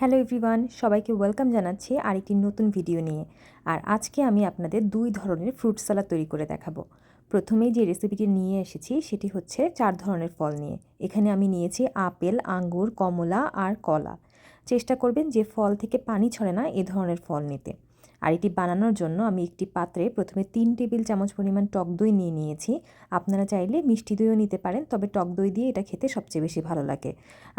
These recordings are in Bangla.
হ্যালো এভরিওয়ান, সবাইকে ওয়েলকাম জানাচ্ছি আরেকটি নতুন ভিডিও নিয়ে। আর আজকে আমি আপনাদের দুই ধরনের ফ্রুট সালাদ তৈরি করে দেখাবো। প্রথমেই যে রেসিপিটি নিয়ে এসেছি, সেটি হচ্ছে চার ধরনের ফল নিয়ে। এখানে আমি নিয়েছি আপেল, আঙ্গুর, কমলা আর কলা। চেষ্টা করবেন যে ফল থেকে পানি ছড়ে না এ ধরনের ফল নিতে। আর এটি বানানোর জন্য আমি একটি পাত্রে প্রথমে তিন টেবিল চামচ পরিমাণ টক দই নিয়ে নিয়েছি। আপনারা চাইলে মিষ্টি দইও নিতে পারেন, তবে টক দই দিয়ে এটা খেতে সবচেয়ে বেশি ভালো লাগে।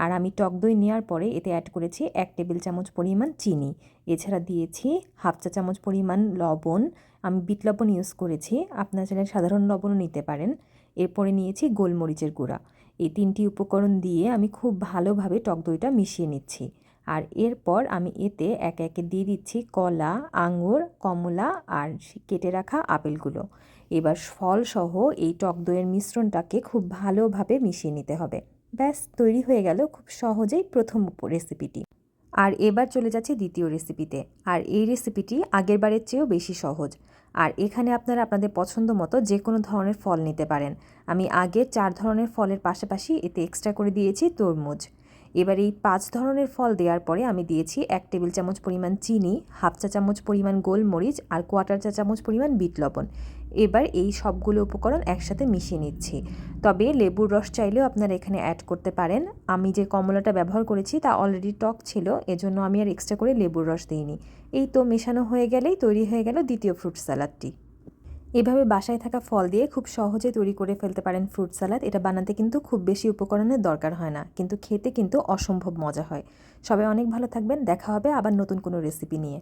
আর আমি টক দই নেওয়ার পরে এতে অ্যাড করেছি এক টেবিল চামচ পরিমাণ চিনি। এছাড়া দিয়েছি হাফ চা চামচ পরিমাণ লবণ। আমি বিট লবণ ইউজ করেছি, আপনারা চাইলে সাধারণ লবণও নিতে পারেন। এরপরে নিয়েছি গোলমরিচের গুঁড়া। এই তিনটি উপকরণ দিয়ে আমি খুব ভালোভাবে টক দইটা মিশিয়ে নিচ্ছি। আর এরপর আমি এতে একে একে দিয়ে দিচ্ছি কলা আঙুর কমলা আর কেটে রাখা আপেলগুলো। এবার ফলসহ এই টক দইয়ের মিশ্রণটাকে খুব ভালোভাবে মিশিয়ে নিতে হবে। ব্যাস, তৈরি হয়ে গেল খুব সহজেই প্রথম রেসিপিটি। আর এবার চলে যাচ্ছে দ্বিতীয় রেসিপিতে। আর এই রেসিপিটি আগের বারের চেয়েও বেশি সহজ। আর এখানে আপনারা আপনাদের পছন্দ মতো যে কোনো ধরনের ফল নিতে পারেন। আমি আগে চার ধরনের ফলের পাশাপাশি এতে এক্সট্রা করে দিয়েছি তরমুজ। এবার এই পাঁচ ধরনের ফল দেওয়ার পরে আমি দিয়েছি এক টেবিল চামচ পরিমাণ চিনি, হাফ চা চামচ পরিমাণ গোলমরিচ আর কোয়াটার চা চামচ পরিমাণ বিট লবণ। এবার এই সবগুলো উপকরণ একসাথে মিশিয়ে নিচ্ছি। তবে লেবুর রস চাইলেও আপনারা এখানে অ্যাড করতে পারেন। আমি যে কমলাটা ব্যবহার করেছি তা অলরেডি টক ছিল, এজন্য আমি আর এক্সট্রা করে লেবুর রস দিইনি। এই তো মেশানো হয়ে গেলেই তৈরি হয়ে গেল দ্বিতীয় ফ্রুট স্যালাডটি এভাবে বাসায় থাকা ফল দিয়ে খুব সহজে তৈরি করে ফেলতে পারেন ফ্রুট স্যালাড। এটা বানাতে কিন্তু খুব বেশি উপকরণের দরকার হয় না, কিন্তু খেতে কিন্তু অসম্ভব মজা হয়। সবাই অনেক ভালো থাকবেন, দেখা হবে আবার নতুন কোনো রেসিপি নিয়ে।